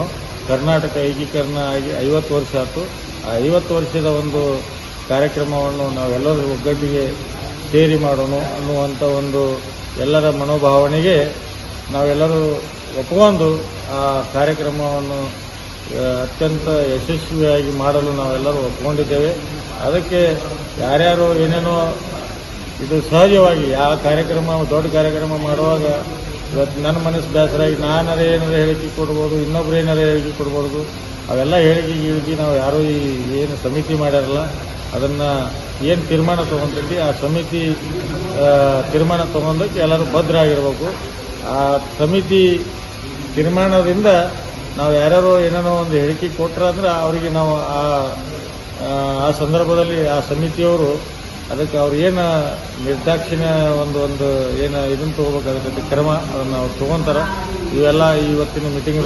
ಎಲ್ಲರೂ ಕರ್ನಾಟಕ ಏಕೀಕರಣ ಆಗಿ ಐವತ್ತು ವರ್ಷ ಆಯಿತು. ಆ ಐವತ್ತು ವರ್ಷದ ಒಂದು ಕಾರ್ಯಕ್ರಮವನ್ನು ನಾವೆಲ್ಲರೂ ಒಗ್ಗಟ್ಟಿಗೆ ಸೇರಿ ಮಾಡೋಣ ಅನ್ನುವಂಥ ಒಂದು ಎಲ್ಲರ ಮನೋಭಾವನೆಗೆ ನಾವೆಲ್ಲರೂ ಒಪ್ಕೊಂಡು ಆ ಕಾರ್ಯಕ್ರಮವನ್ನು ಅತ್ಯಂತ ಯಶಸ್ವಿಯಾಗಿ ಮಾಡಲು ನಾವೆಲ್ಲರೂ ಒಪ್ಕೊಂಡಿದ್ದೇವೆ. ಅದಕ್ಕೆ ಯಾರ್ಯಾರು ಏನೇನೋ ಇದು ಸಹಜವಾಗಿ ಆ ಕಾರ್ಯಕ್ರಮ, ದೊಡ್ಡ ಕಾರ್ಯಕ್ರಮ ಮಾಡುವಾಗ ಇವತ್ತು ನನ್ನ ಮನಸ್ಸು ಬೇಸರಾಗಿ ನಾನಾರ ಏನಾರ ಹೇಳಿಕೆ ಕೊಡ್ಬೋದು, ಇನ್ನೊಬ್ರು ಏನಾರ ಹೇಳಿಕೆ ಕೊಡ್ಬೋದು. ಅವೆಲ್ಲ ಹೇಳಿಕೆ ಗಿಳಿಕೆ ನಾವು ಯಾರೂ ಈ ಏನು ಸಮಿತಿ ಮಾಡ್ಯಾರಲ್ಲ, ಅದನ್ನು ಏನು ತೀರ್ಮಾನ ತೊಗೊಂತೈತಿ ಆ ಸಮಿತಿ ತೀರ್ಮಾನ ತೊಗೊಂಡಕ್ಕೆ ಎಲ್ಲರೂ ಭದ್ರಾಗಿರ್ಬೇಕು. ಆ ಸಮಿತಿ ತೀರ್ಮಾನದಿಂದ ನಾವು ಯಾರ್ಯಾರೋ ಏನೇನೋ ಒಂದು ಹೇಳಿಕೆ ಕೊಟ್ರ ಅಂದ್ರೆ ಅವರಿಗೆ ನಾವು ಆ ಸಂದರ್ಭದಲ್ಲಿ ಆ ಸಮಿತಿಯವರು ಅದಕ್ಕೆ ಅವ್ರು ಏನು ನಿರ್ದಾಕ್ಷಿಣ್ಯ ಒಂದು ಒಂದು ಏನು ಇದನ್ನು ತಗೋಬೇಕಾಗುತ್ತೆ ಕ್ರಮ ಅದನ್ನ ಅವ್ರು ತಗೊಂತಾರ. ಇವೆಲ್ಲ ಇವತ್ತಿನ ಮೀಟಿಂಗ್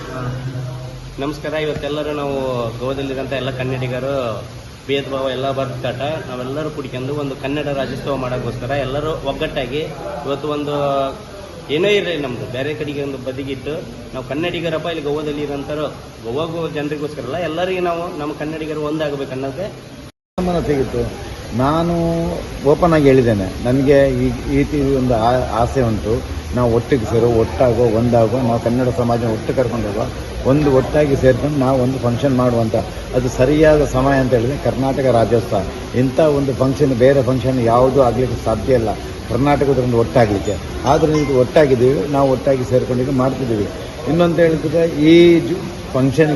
ನಮಸ್ಕಾರ ಇವತ್ತೆಲ್ಲರೂ ನಾವು ಗೋವಾದಲ್ಲಿರೋಂಥ ಎಲ್ಲ ಕನ್ನಡಿಗರು ಭೇದ ಭಾವ ಎಲ್ಲ ಬರ್ಕಾಟ ನಾವೆಲ್ಲರೂ ಕುಡಿಕೊಂಡು ಒಂದು ಕನ್ನಡ ರಾಜ್ಯೋತ್ಸವ ಮಾಡೋಕ್ಕೋಸ್ಕರ ಎಲ್ಲರೂ ಒಗ್ಗಟ್ಟಾಗಿ ಇವತ್ತು ಒಂದು ಏನೋ ಇರಲಿ ನಮ್ದು. ಬೇರೆ ಕಡೆಗೆ ಒಂದು ಬದಿಗಿಟ್ಟು ನಾವು ಕನ್ನಡಿಗರಪ್ಪ ಇಲ್ಲಿ ಗೋವಾದಲ್ಲಿ ಇರೋಂಥರು ಗೋವಾಗೋ ಜನರಿಗೋಸ್ಕರ ಅಲ್ಲ ಎಲ್ಲರಿಗೆ ನಾವು ನಮ್ಮ ಕನ್ನಡಿಗರು ಒಂದಾಗಬೇಕು ಅನ್ನೋದೇ ಸಿಗಿತ್ತು ನಾನು ಓಪನ್ ಆಗಿ ಹೇಳಿದ್ದೇನೆ. ನನಗೆ ಈ ರೀತಿ ಒಂದು ಆಸೆ ಉಂಟು. ನಾವು ಒಟ್ಟಿಗೆ ಸೇರೋ, ಒಟ್ಟಾಗೋ, ಒಂದಾಗೋ, ನಾವು ಕನ್ನಡ ಸಮಾಜ ಒಟ್ಟು ಕರ್ಕೊಂಡು ಹೋಗೋ, ಒಂದು ಒಟ್ಟಾಗಿ ಸೇರ್ಕೊಂಡು ನಾವು ಒಂದು ಫಂಕ್ಷನ್ ಮಾಡುವಂಥ ಅದು ಸರಿಯಾದ ಸಮಯ ಅಂತ ಹೇಳಿದ್ರೆ ಕರ್ನಾಟಕ ರಾಜ್ಯೋತ್ಸವ. ಇಂಥ ಒಂದು ಫಂಕ್ಷನ್ ಬೇರೆ ಫಂಕ್ಷನ್ ಯಾವುದೂ ಆಗಲಿಕ್ಕೆ ಸಾಧ್ಯ ಇಲ್ಲ. ಕರ್ನಾಟಕದೊಂದು ಒಟ್ಟಾಗಲಿಕ್ಕೆ. ಆದರೆ ಇದು ಒಟ್ಟಾಗಿದ್ದೀವಿ, ನಾವು ಒಟ್ಟಾಗಿ ಸೇರ್ಕೊಂಡಿದ್ದು ಮಾಡ್ತಿದ್ದೀವಿ. ಇನ್ನೊಂದು ಹೇಳಿದ್ರೆ ಈ ಫಂಕ್ಷನ್